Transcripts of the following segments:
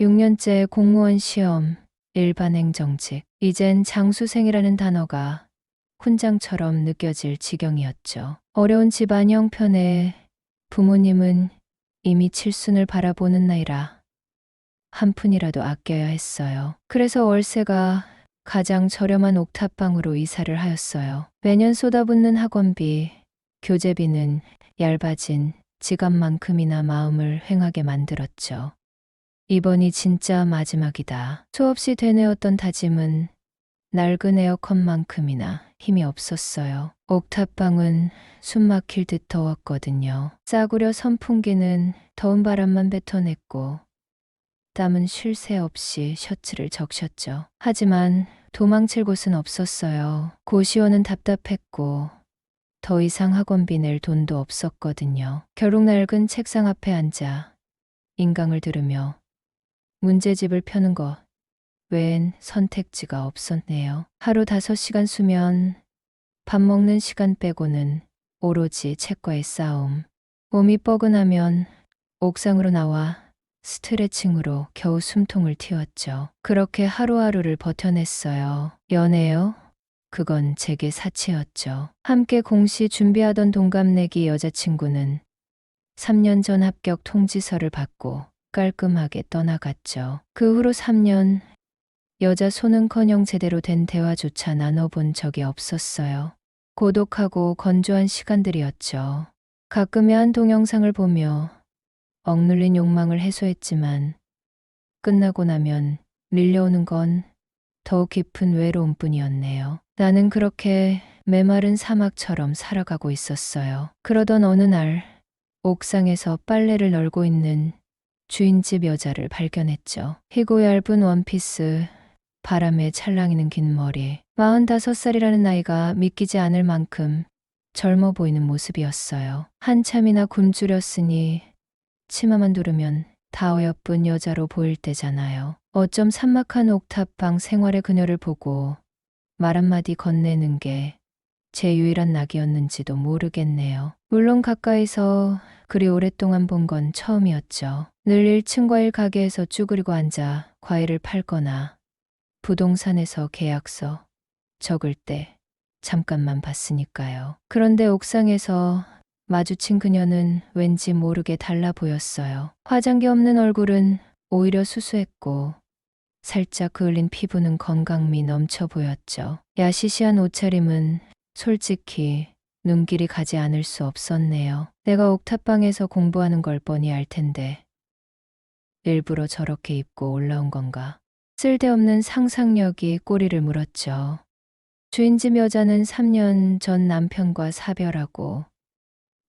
6년째 공무원 시험, 일반 행정직, 이젠 장수생이라는 단어가 훈장처럼 느껴질 지경이었죠. 어려운 집안 형편에 부모님은 이미 칠순을 바라보는 나이라 한 푼이라도 아껴야 했어요. 그래서 월세가 가장 저렴한 옥탑방으로 이사를 하였어요. 매년 쏟아붓는 학원비, 교재비는 얇아진 지갑만큼이나 마음을 횡하게 만들었죠. 이번이 진짜 마지막이다. 수없이 되뇌었던 다짐은 낡은 에어컨만큼이나 힘이 없었어요. 옥탑방은 숨 막힐 듯 더웠거든요. 싸구려 선풍기는 더운 바람만 뱉어냈고 땀은 쉴 새 없이 셔츠를 적셨죠. 하지만 도망칠 곳은 없었어요. 고시원은 답답했고 더 이상 학원비 낼 돈도 없었거든요. 결국 낡은 책상 앞에 앉아 인강을 들으며 문제집을 펴는 것 외엔 선택지가 없었네요. 하루 다섯 시간 수면, 밥 먹는 시간 빼고는 오로지 책과의 싸움. 몸이 뻐근하면 옥상으로 나와 스트레칭으로 겨우 숨통을 틔웠죠. 그렇게 하루하루를 버텨냈어요. 연애요? 그건 제게 사치였죠. 함께 공시 준비하던 동갑내기 여자친구는 3년 전 합격 통지서를 받고 깔끔하게 떠나갔죠. 그 후로 3년 여자 손은커녕 제대로 된 대화조차 나눠본 적이 없었어요. 고독하고 건조한 시간들이었죠. 가끔의 한 동영상을 보며 억눌린 욕망을 해소했지만 끝나고 나면 밀려오는 건 더욱 깊은 외로움뿐이었네요. 나는 그렇게 메마른 사막처럼 살아가고 있었어요. 그러던 어느 날 옥상에서 빨래를 널고 있는 주인집 여자를 발견했죠. 희고 얇은 원피스, 바람에 찰랑이는 긴 머리, 45살이라는 나이가 믿기지 않을 만큼 젊어 보이는 모습이었어요. 한참이나 굶주렸으니 치마만 두르면 다 어여쁜 여자로 보일 때잖아요. 어쩜 산막한 옥탑방 생활의 그녀를 보고 말 한마디 건네는 게 제 유일한 낙이었는지도 모르겠네요. 물론 가까이서 그리 오랫동안 본 건 처음이었죠. 늘 1층 과일 가게에서 쭈그리고 앉아 과일을 팔거나 부동산에서 계약서 적을 때 잠깐만 봤으니까요. 그런데 옥상에서 마주친 그녀는 왠지 모르게 달라 보였어요. 화장기 없는 얼굴은 오히려 수수했고 살짝 그을린 피부는 건강미 넘쳐 보였죠. 야시시한 옷차림은 솔직히 눈길이 가지 않을 수 없었네요. 내가 옥탑방에서 공부하는 걸 뻔히 알 텐데 일부러 저렇게 입고 올라온 건가? 쓸데없는 상상력이 꼬리를 물었죠. 주인집 여자는 3년 전 남편과 사별하고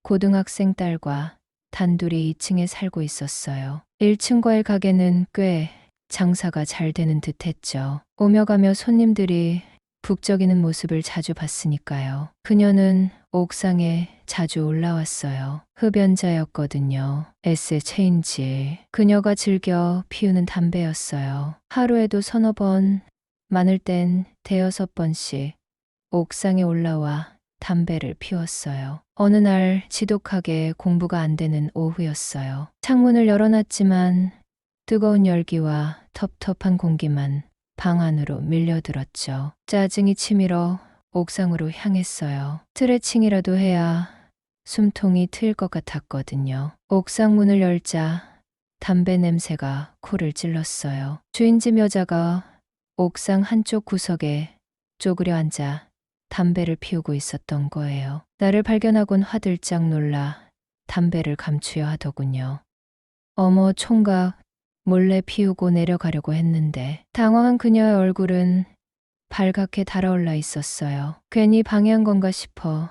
고등학생 딸과 단둘이 2층에 살고 있었어요. 1층 과일 가게는 꽤 장사가 잘 되는 듯 했죠. 오며 가며 손님들이 북적이는 모습을 자주 봤으니까요. 그녀는 옥상에 자주 올라왔어요. 흡연자였거든요. 에세 체인지. 그녀가 즐겨 피우는 담배였어요. 하루에도 서너 번, 많을 땐 대여섯 번씩 옥상에 올라와 담배를 피웠어요. 어느 날 지독하게 공부가 안 되는 오후였어요. 창문을 열어놨지만 뜨거운 열기와 텁텁한 공기만 방 안으로 밀려들었죠. 짜증이 치밀어 옥상으로 향했어요. 스트레칭이라도 해야 숨통이 트일 것 같았거든요. 옥상 문을 열자 담배 냄새가 코를 찔렀어요. 주인집 여자가 옥상 한쪽 구석에 쪼그려 앉아 담배를 피우고 있었던 거예요. 나를 발견하곤 화들짝 놀라 담배를 감추려 하더군요. 어머 총각 몰래 피우고 내려가려고 했는데 당황한 그녀의 얼굴은 발갛게 달아올라 있었어요. 괜히 방해한 건가 싶어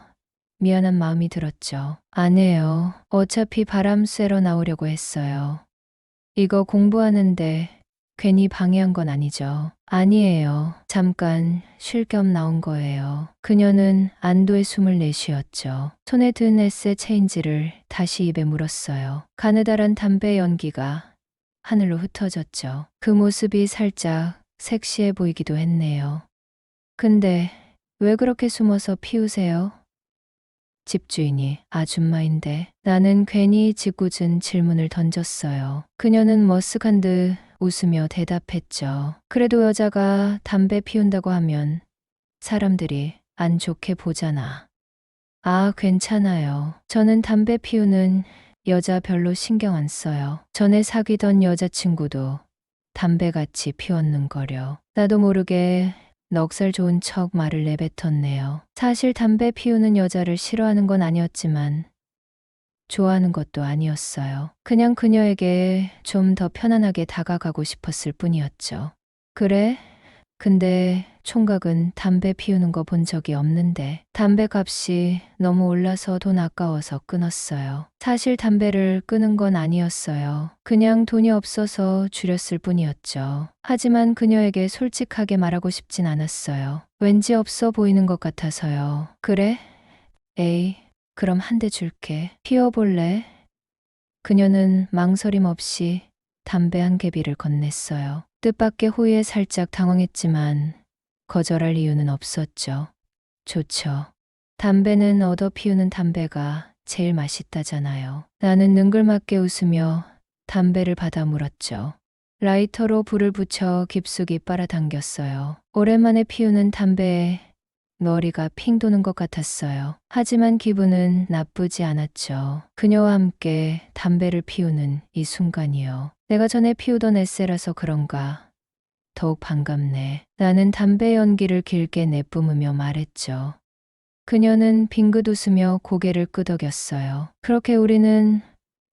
미안한 마음이 들었죠. 아니에요. 어차피 바람 쐬러 나오려고 했어요. 이거 공부하는데 괜히 방해한 건 아니죠. 아니에요. 잠깐 쉴 겸 나온 거예요. 그녀는 안도의 숨을 내쉬었죠. 손에 든 에세 체인지를 다시 입에 물었어요. 가느다란 담배 연기가 하늘로 흩어졌죠. 그 모습이 살짝 섹시해 보이기도 했네요. 근데 왜 그렇게 숨어서 피우세요? 집주인이 아줌마인데 나는 괜히 짓궂은 질문을 던졌어요. 그녀는 머쓱한 듯 웃으며 대답했죠. 그래도 여자가 담배 피운다고 하면 사람들이 안 좋게 보잖아. 아, 괜찮아요. 저는 담배 피우는 여자 별로 신경 안 써요. 전에 사귀던 여자친구도 담배같이 피웠는거려. 나도 모르게 넉살 좋은 척 말을 내뱉었네요. 사실 담배 피우는 여자를 싫어하는 건 아니었지만 좋아하는 것도 아니었어요. 그냥 그녀에게 좀 더 편안하게 다가가고 싶었을 뿐이었죠. 그래? 근데 총각은 담배 피우는 거 본 적이 없는데 담배 값이 너무 올라서 돈 아까워서 끊었어요. 사실 담배를 끊은 건 아니었어요. 그냥 돈이 없어서 줄였을 뿐이었죠. 하지만 그녀에게 솔직하게 말하고 싶진 않았어요. 왠지 없어 보이는 것 같아서요. 그래? 에이, 그럼 한 대 줄게. 피워볼래? 그녀는 망설임 없이 담배 한 개비를 건넸어요. 뜻밖의 호의에 살짝 당황했지만 거절할 이유는 없었죠. 좋죠. 담배는 얻어 피우는 담배가 제일 맛있다잖아요. 나는 능글맞게 웃으며 담배를 받아 물었죠. 라이터로 불을 붙여 깊숙이 빨아당겼어요. 오랜만에 피우는 담배에 머리가 핑 도는 것 같았어요. 하지만 기분은 나쁘지 않았죠. 그녀와 함께 담배를 피우는 이 순간이요. 내가 전에 피우던 에세라서 그런가. 더욱 반갑네. 나는 담배 연기를 길게 내뿜으며 말했죠. 그녀는 빙긋 웃으며 고개를 끄덕였어요. 그렇게 우리는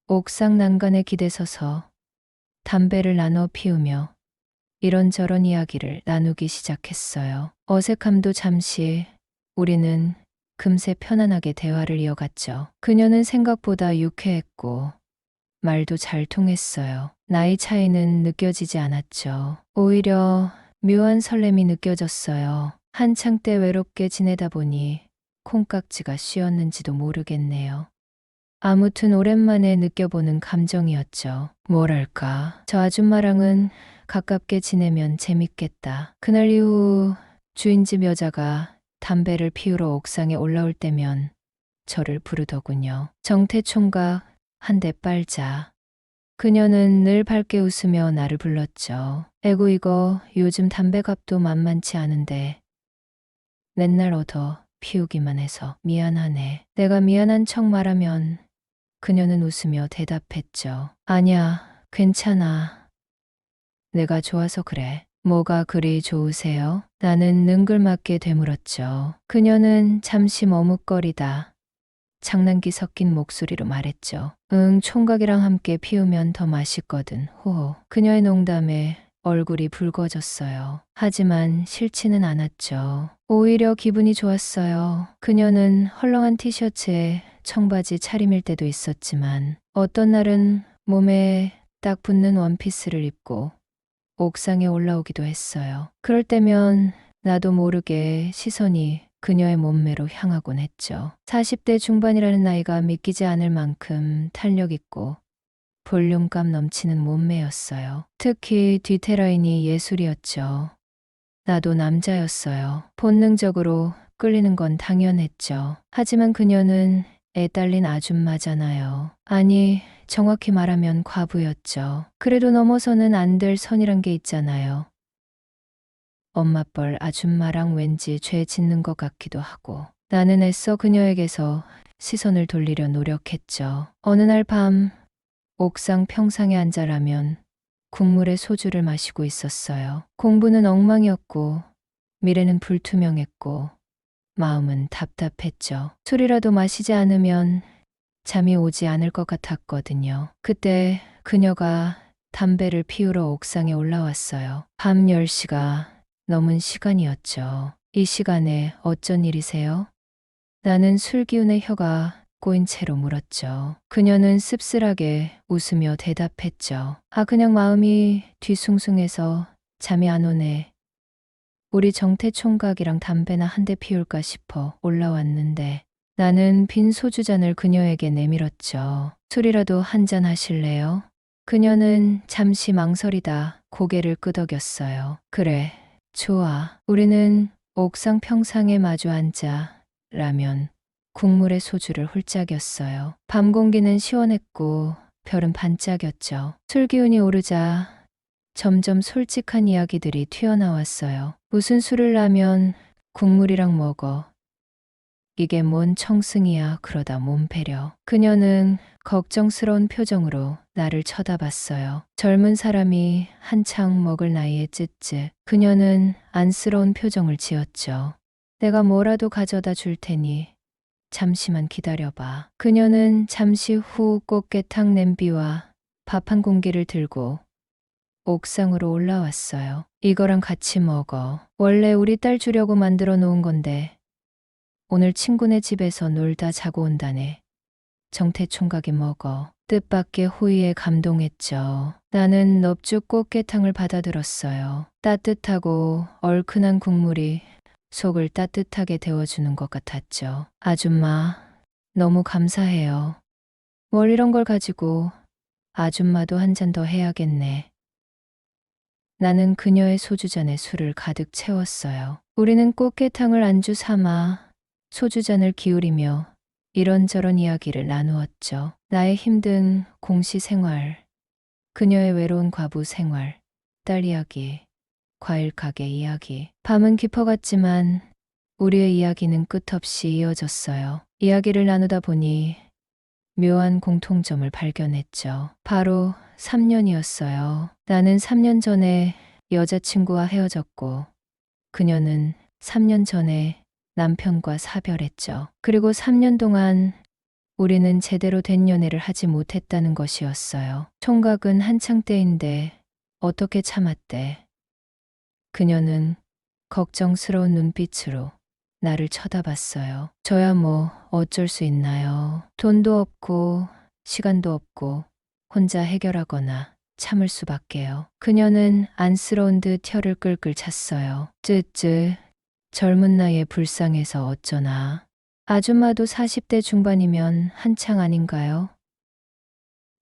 옥상 난간에 기대서서 담배를 나눠 피우며 이런저런 이야기를 나누기 시작했어요. 어색함도 잠시 우리는 금세 편안하게 대화를 이어갔죠. 그녀는 생각보다 유쾌했고 말도 잘 통했어요. 나이 차이는 느껴지지 않았죠. 오히려 묘한 설렘이 느껴졌어요. 한창 때 외롭게 지내다 보니 콩깍지가 씌었는지도 모르겠네요. 아무튼 오랜만에 느껴보는 감정이었죠. 뭐랄까. 저 아줌마랑은 가깝게 지내면 재밌겠다. 그날 이후 주인집 여자가 담배를 피우러 옥상에 올라올 때면 저를 부르더군요. 정태 총각 한 대 빨자. 그녀는 늘 밝게 웃으며 나를 불렀죠. 에고 이거 요즘 담배값도 만만치 않은데 맨날 얻어 피우기만 해서 미안하네. 내가 미안한 척 말하면 그녀는 웃으며 대답했죠. 아니야, 괜찮아. 내가 좋아서 그래. 뭐가 그리 좋으세요? 나는 능글맞게 되물었죠. 그녀는 잠시 머뭇거리다. 장난기 섞인 목소리로 말했죠. 응, 총각이랑 함께 피우면 더 맛있거든. 호호. 그녀의 농담에 얼굴이 붉어졌어요. 하지만 싫지는 않았죠. 오히려 기분이 좋았어요. 그녀는 헐렁한 티셔츠에 청바지 차림일 때도 있었지만 어떤 날은 몸에 딱 붙는 원피스를 입고 옥상에 올라오기도 했어요. 그럴 때면 나도 모르게 시선이 그녀의 몸매로 향하곤 했죠. 40대 중반이라는 나이가 믿기지 않을 만큼 탄력 있고 볼륨감 넘치는 몸매였어요. 특히 뒤테라인이 예술이었죠. 나도 남자였어요. 본능적으로 끌리는 건 당연했죠. 하지만 그녀는 애딸린 아줌마잖아요. 아니, 정확히 말하면 과부였죠. 그래도 넘어서는 안 될 선이란 게 있잖아요. 엄마뻘 아줌마랑 왠지 죄 짓는 것 같기도 하고. 나는 애써 그녀에게서 시선을 돌리려 노력했죠. 어느 날 밤, 옥상 평상에 앉아라면 국물에 소주를 마시고 있었어요. 공부는 엉망이었고, 미래는 불투명했고, 마음은 답답했죠. 술이라도 마시지 않으면 잠이 오지 않을 것 같았거든요. 그때 그녀가 담배를 피우러 옥상에 올라왔어요. 밤 10시가 넘은 시간이었죠. 이 시간에 어쩐 일이세요? 나는 술 기운의 혀가 꼬인 채로 물었죠. 그녀는 씁쓸하게 웃으며 대답했죠. 아, 그냥 마음이 뒤숭숭해서 잠이 안 오네. 우리 정태 총각이랑 담배나 한 대 피울까 싶어 올라왔는데 나는 빈 소주잔을 그녀에게 내밀었죠. 술이라도 한 잔 하실래요? 그녀는 잠시 망설이다 고개를 끄덕였어요. 그래, 좋아. 우리는 옥상 평상에 마주 앉아 라면 국물에 소주를 홀짝였어요. 밤 공기는 시원했고 별은 반짝였죠. 술 기운이 오르자 점점 솔직한 이야기들이 튀어나왔어요. 무슨 술을 나면 국물이랑 먹어. 이게 뭔 청승이야 그러다 몸 배려. 그녀는 걱정스러운 표정으로 나를 쳐다봤어요. 젊은 사람이 한창 먹을 나이에 쯧쯧. 그녀는 안쓰러운 표정을 지었죠. 내가 뭐라도 가져다 줄 테니 잠시만 기다려봐. 그녀는 잠시 후 꽃게탕 냄비와 밥 한 공기를 들고 옥상으로 올라왔어요. 이거랑 같이 먹어. 원래 우리 딸 주려고 만들어 놓은 건데 오늘 친구네 집에서 놀다 자고 온다네. 정태 총각이 먹어. 뜻밖의 호의에 감동했죠. 나는 넙죽 꽃게탕을 받아들었어요. 따뜻하고 얼큰한 국물이 속을 따뜻하게 데워주는 것 같았죠. 아줌마, 너무 감사해요. 뭘 이런 걸 가지고 아줌마도 한 잔 더 해야겠네. 나는 그녀의 소주잔에 술을 가득 채웠어요. 우리는 꽃게탕을 안주 삼아 소주잔을 기울이며 이런저런 이야기를 나누었죠. 나의 힘든 공시 생활, 그녀의 외로운 과부 생활, 딸 이야기, 과일 가게 이야기. 밤은 깊어갔지만 우리의 이야기는 끝없이 이어졌어요. 이야기를 나누다 보니 묘한 공통점을 발견했죠. 바로 3년이었어요. 나는 3년 전에 여자친구와 헤어졌고 그녀는 3년 전에 남편과 사별했죠. 그리고 3년 동안 우리는 제대로 된 연애를 하지 못했다는 것이었어요. 총각은 한창 때인데 어떻게 참았대. 그녀는 걱정스러운 눈빛으로 나를 쳐다봤어요. 저야 뭐 어쩔 수 있나요. 돈도 없고 시간도 없고 혼자 해결하거나 참을 수밖에요. 그녀는 안쓰러운 듯 혀를 끌끌 찼어요. 쯔쯔 젊은 나이에 불쌍해서 어쩌나. 아줌마도 40대 중반이면 한창 아닌가요?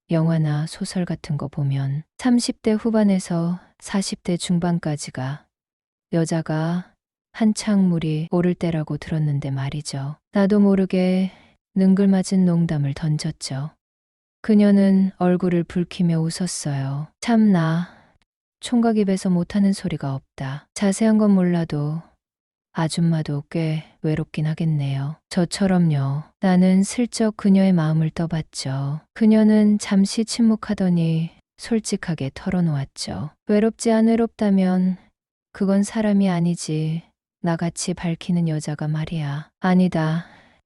영화나 소설 같은 거 보면 30대 후반에서 40대 중반까지가 여자가 한창 물이 오를 때라고 들었는데 말이죠. 나도 모르게 능글맞은 농담을 던졌죠. 그녀는 얼굴을 붉히며 웃었어요. 참나, 총각 입에서 못하는 소리가 없다. 자세한 건 몰라도 아줌마도 꽤 외롭긴 하겠네요. 저처럼요. 나는 슬쩍 그녀의 마음을 떠봤죠. 그녀는 잠시 침묵하더니 솔직하게 털어놓았죠. 외롭지 않으롭다면 그건 사람이 아니지. 나같이 밝히는 여자가 말이야. 아니다.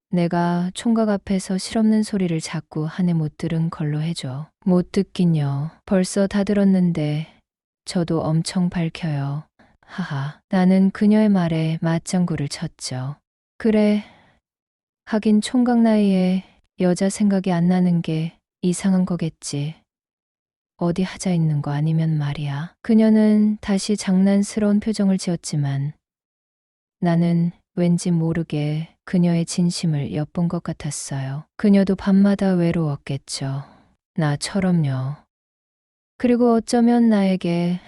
내가 총각 앞에서 실없는 소리를 자꾸 한해 못 들은 걸로 해줘. 못 듣긴요. 벌써 다 들었는데 저도 엄청 밝혀요. 하하. 나는 그녀의 말에 맞장구를 쳤죠. 그래. 하긴 총각 나이에 여자 생각이 안 나는 게 이상한 거겠지. 어디 하자 있는 거 아니면 말이야. 그녀는 다시 장난스러운 표정을 지었지만 나는 왠지 모르게 그녀의 진심을 엿본 것 같았어요. 그녀도 밤마다 외로웠겠죠. 나처럼요. 그리고 어쩌면 나에게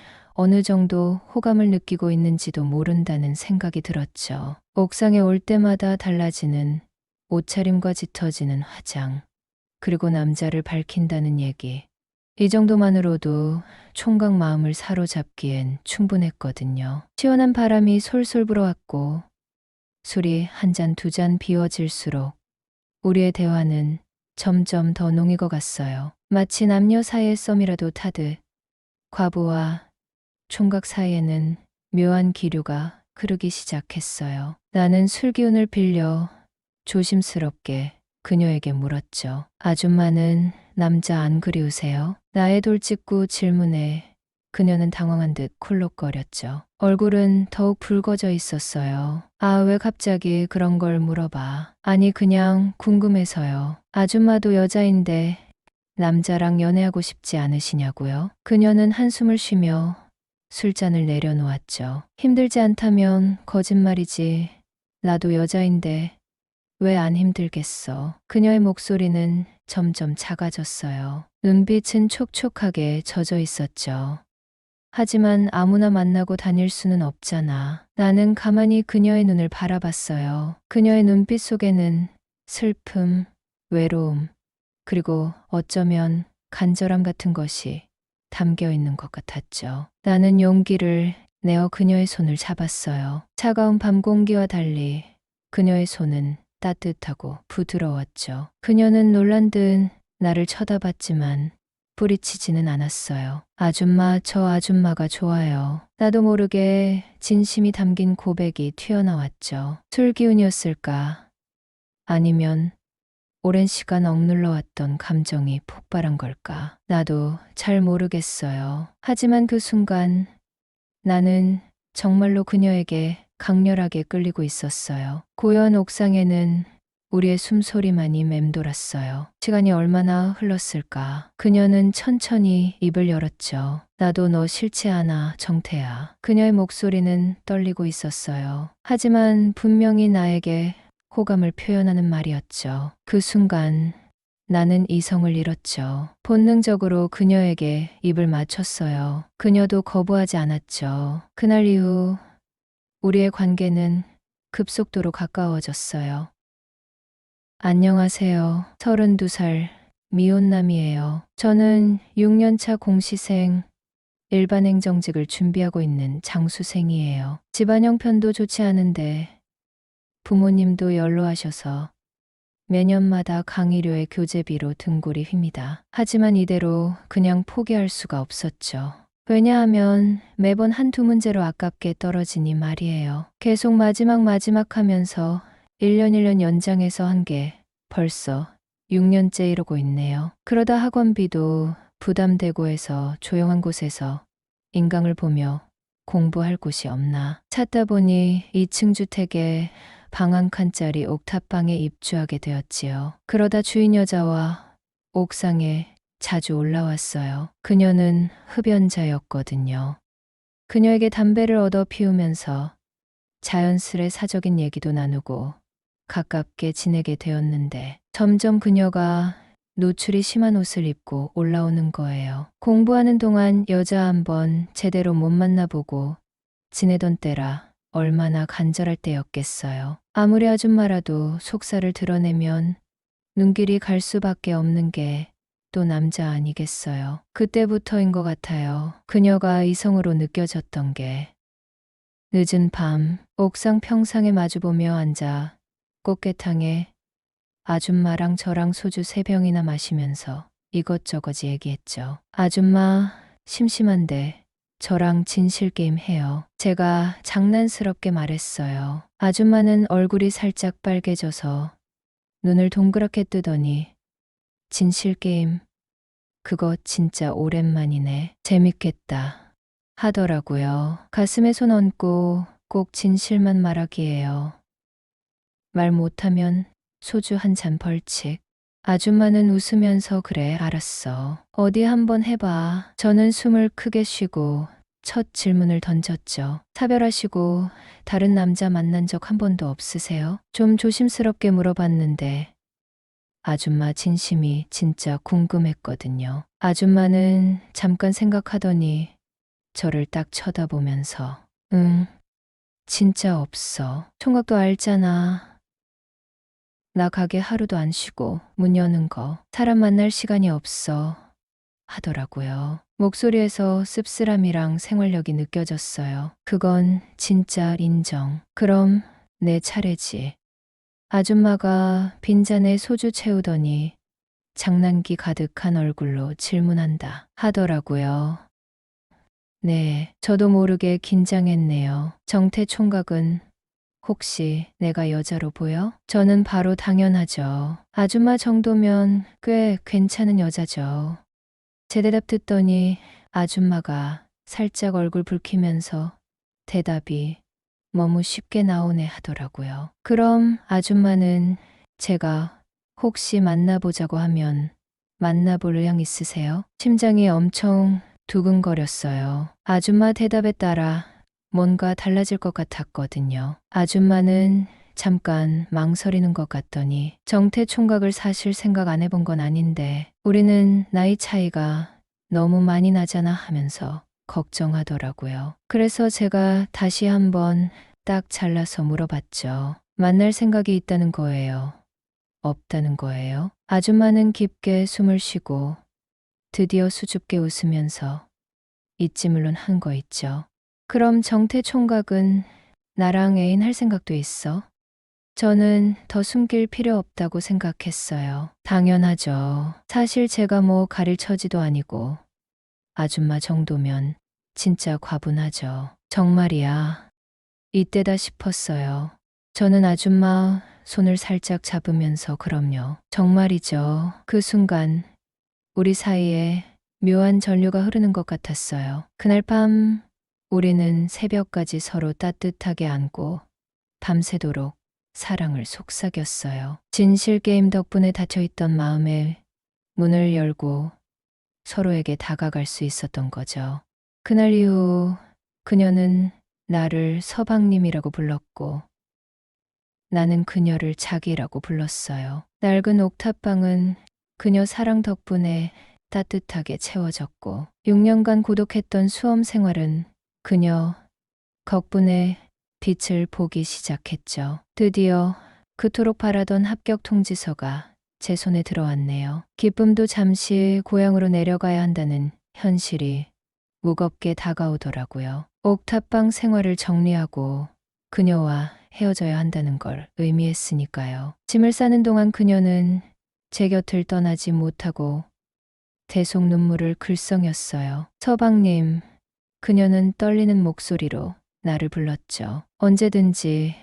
어느 정도 호감을 느끼고 있는지도 모른다는 생각이 들었죠. 옥상에 올 때마다 달라지는 옷차림과 짙어지는 화장, 그리고 남자를 밝힌다는 얘기. 이 정도만으로도 총각 마음을 사로잡기엔 충분했거든요. 시원한 바람이 솔솔 불어왔고 술이 한 잔 두잔 비워질수록 우리의 대화는 점점 더 농익어 갔어요. 마치 남녀 사이의 썸이라도 타듯 과부와 총각 사이에는 묘한 기류가 흐르기 시작했어요. 나는 술 기운을 빌려 조심스럽게 그녀에게 물었죠. 아줌마는 남자 안 그리우세요? 나의 돌직구 질문에 그녀는 당황한 듯 콜록거렸죠. 얼굴은 더욱 붉어져 있었어요. 아, 왜 갑자기 그런 걸 물어봐. 아니, 그냥 궁금해서요. 아줌마도 여자인데 남자랑 연애하고 싶지 않으시냐고요? 그녀는 한숨을 쉬며 술잔을 내려놓았죠. 힘들지 않다면 거짓말이지. 나도 여자인데 왜 안 힘들겠어. 그녀의 목소리는 점점 작아졌어요. 눈빛은 촉촉하게 젖어 있었죠. 하지만 아무나 만나고 다닐 수는 없잖아. 나는 가만히 그녀의 눈을 바라봤어요. 그녀의 눈빛 속에는 슬픔, 외로움, 그리고 어쩌면 간절함 같은 것이 담겨 있는 것 같았죠. 나는 용기를 내어 그녀의 손을 잡았어요. 차가운 밤 공기와 달리 그녀의 손은 따뜻하고 부드러웠죠. 그녀는 놀란 듯 나를 쳐다봤지만 뿌리치지는 않았어요. 아줌마, 저 아줌마가 좋아요. 나도 모르게 진심이 담긴 고백이 튀어나왔죠. 술 기운이었을까? 아니면 오랜 시간 억눌러 왔던 감정이 폭발한 걸까? 나도 잘 모르겠어요. 하지만 그 순간 나는 정말로 그녀에게 강렬하게 끌리고 있었어요. 고요한 옥상에는 우리의 숨소리만이 맴돌았어요. 시간이 얼마나 흘렀을까? 그녀는 천천히 입을 열었죠. 나도 너 싫지 않아, 정태야. 그녀의 목소리는 떨리고 있었어요. 하지만 분명히 나에게 호감을 표현하는 말이었죠. 그 순간 나는 이성을 잃었죠. 본능적으로 그녀에게 입을 맞췄어요. 그녀도 거부하지 않았죠. 그날 이후 우리의 관계는 급속도로 가까워졌어요. 안녕하세요. 32살 미혼남이에요. 저는 6년차 공시생 일반 행정직을 준비하고 있는 장수생이에요. 집안 형편도 좋지 않은데 부모님도 연로하셔서 매년마다 강의료의 교재비로 등골이 휩니다. 하지만 이대로 그냥 포기할 수가 없었죠. 왜냐하면 매번 한두 문제로 아깝게 떨어지니 말이에요. 계속 마지막 마지막 하면서 1년 1년 연장해서 한 게 벌써 6년째 이러고 있네요. 그러다 학원비도 부담되고 해서 조용한 곳에서 인강을 보며 공부할 곳이 없나 찾다 보니 2층 주택에 방 한 칸짜리 옥탑방에 입주하게 되었지요. 그러다 주인 여자와 옥상에 자주 올라왔어요. 그녀는 흡연자였거든요. 그녀에게 담배를 얻어 피우면서 자연스레 사적인 얘기도 나누고 가깝게 지내게 되었는데 점점 그녀가 노출이 심한 옷을 입고 올라오는 거예요. 공부하는 동안 여자 한 번 제대로 못 만나보고 지내던 때라 얼마나 간절할 때였겠어요. 아무리 아줌마라도 속살을 드러내면 눈길이 갈 수밖에 없는 게 또 남자 아니겠어요. 그때부터인 것 같아요. 그녀가 이성으로 느껴졌던 게. 늦은 밤, 옥상 평상에 마주보며 앉아 꽃게탕에 아줌마랑 저랑 소주 세 병이나 마시면서 이것저것 얘기했죠. 아줌마, 심심한데 저랑 진실 게임 해요. 제가 장난스럽게 말했어요. 아줌마는 얼굴이 살짝 빨개져서 눈을 동그랗게 뜨더니 진실 게임 그거 진짜 오랜만이네. 재밌겠다. 하더라고요. 가슴에 손 얹고 꼭 진실만 말하기예요. 말 못하면 소주 한 잔 벌칙. 아줌마는 웃으면서 그래 알았어. 어디 한번 해봐. 저는 숨을 크게 쉬고 첫 질문을 던졌죠. 사별하시고 다른 남자 만난 적 한 번도 없으세요? 좀 조심스럽게 물어봤는데 아줌마 진심이 진짜 궁금했거든요. 아줌마는 잠깐 생각하더니 저를 딱 쳐다보면서 응, 진짜 없어. 총각도 알잖아. 나 가게 하루도 안 쉬고 문 여는 거 사람 만날 시간이 없어 하더라고요. 목소리에서 씁쓸함이랑 생활력이 느껴졌어요. 그건 진짜 인정. 그럼 내 차례지. 아줌마가 빈잔에 소주 채우더니 장난기 가득한 얼굴로 질문한다 하더라고요. 네, 저도 모르게 긴장했네요. 정태 총각은 혹시 내가 여자로 보여? 저는 바로 당연하죠. 아줌마 정도면 꽤 괜찮은 여자죠. 제 대답 듣더니 아줌마가 살짝 얼굴 붉히면서 대답이 너무 쉽게 나오네 하더라고요. 그럼 아줌마는 제가 혹시 만나보자고 하면 만나볼 의향 있으세요? 심장이 엄청 두근거렸어요. 아줌마 대답에 따라 뭔가 달라질 것 같았거든요. 아줌마는 잠깐 망설이는 것 같더니 정태 총각을 사실 생각 안 해본 건 아닌데 우리는 나이 차이가 너무 많이 나잖아 하면서 걱정하더라고요. 그래서 제가 다시 한번 딱 잘라서 물어봤죠. 만날 생각이 있다는 거예요. 없다는 거예요. 아줌마는 깊게 숨을 쉬고 드디어 수줍게 웃으면서 있지 물론 한 거 있죠. 그럼 정태 총각은 나랑 애인 할 생각도 있어? 저는 더 숨길 필요 없다고 생각했어요. 당연하죠. 사실 제가 뭐 가릴 처지도 아니고 아줌마 정도면 진짜 과분하죠. 정말이야. 이때다 싶었어요. 저는 아줌마 손을 살짝 잡으면서 그럼요. 정말이죠. 그 순간 우리 사이에 묘한 전류가 흐르는 것 같았어요. 그날 밤 우리는 새벽까지 서로 따뜻하게 안고 밤새도록 사랑을 속삭였어요. 진실 게임 덕분에 닫혀있던 마음에 문을 열고 서로에게 다가갈 수 있었던 거죠. 그날 이후 그녀는 나를 서방님이라고 불렀고 나는 그녀를 자기라고 불렀어요. 낡은 옥탑방은 그녀 사랑 덕분에 따뜻하게 채워졌고 6년간 고독했던 수험 생활은 그녀 덕분에 빛을 보기 시작했죠. 드디어 그토록 바라던 합격 통지서가 제 손에 들어왔네요. 기쁨도 잠시 고향으로 내려가야 한다는 현실이 무겁게 다가오더라고요. 옥탑방 생활을 정리하고 그녀와 헤어져야 한다는 걸 의미했으니까요. 짐을 싸는 동안 그녀는 제 곁을 떠나지 못하고 대속 눈물을 글썽였어요. 서방님, 그녀는 떨리는 목소리로 나를 불렀죠. 언제든지,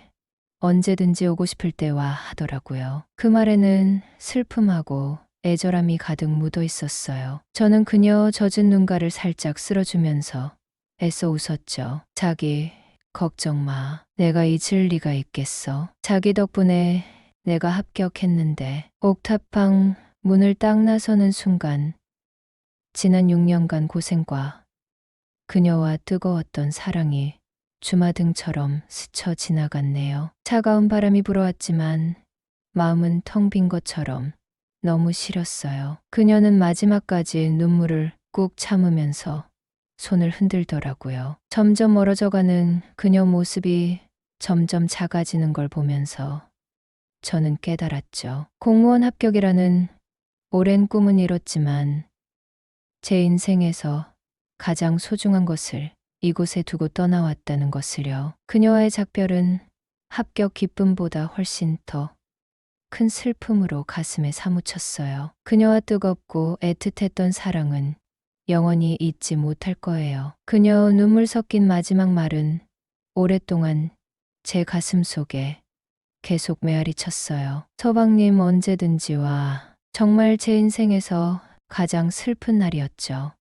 언제든지 오고 싶을 때와 하더라고요. 그 말에는 슬픔하고 애절함이 가득 묻어 있었어요. 저는 그녀 젖은 눈가를 살짝 쓸어주면서 애써 웃었죠. 자기, 걱정 마. 내가 잊을 리가 있겠어. 자기 덕분에 내가 합격했는데 옥탑방 문을 딱 나서는 순간 지난 6년간 고생과 그녀와 뜨거웠던 사랑이 주마등처럼 스쳐 지나갔네요. 차가운 바람이 불어왔지만 마음은 텅 빈 것처럼 너무 싫었어요. 그녀는 마지막까지 눈물을 꾹 참으면서 손을 흔들더라고요. 점점 멀어져가는 그녀 모습이 점점 작아지는 걸 보면서 저는 깨달았죠. 공무원 합격이라는 오랜 꿈은 이뤘지만 제 인생에서 가장 소중한 것을 이곳에 두고 떠나왔다는 것을요. 그녀와의 작별은 합격 기쁨보다 훨씬 더 큰 슬픔으로 가슴에 사무쳤어요. 그녀와 뜨겁고 애틋했던 사랑은 영원히 잊지 못할 거예요. 그녀 눈물 섞인 마지막 말은 오랫동안 제 가슴 속에 계속 메아리 쳤어요. 서방님 언제든지 와. 정말 제 인생에서 가장 슬픈 날이었죠.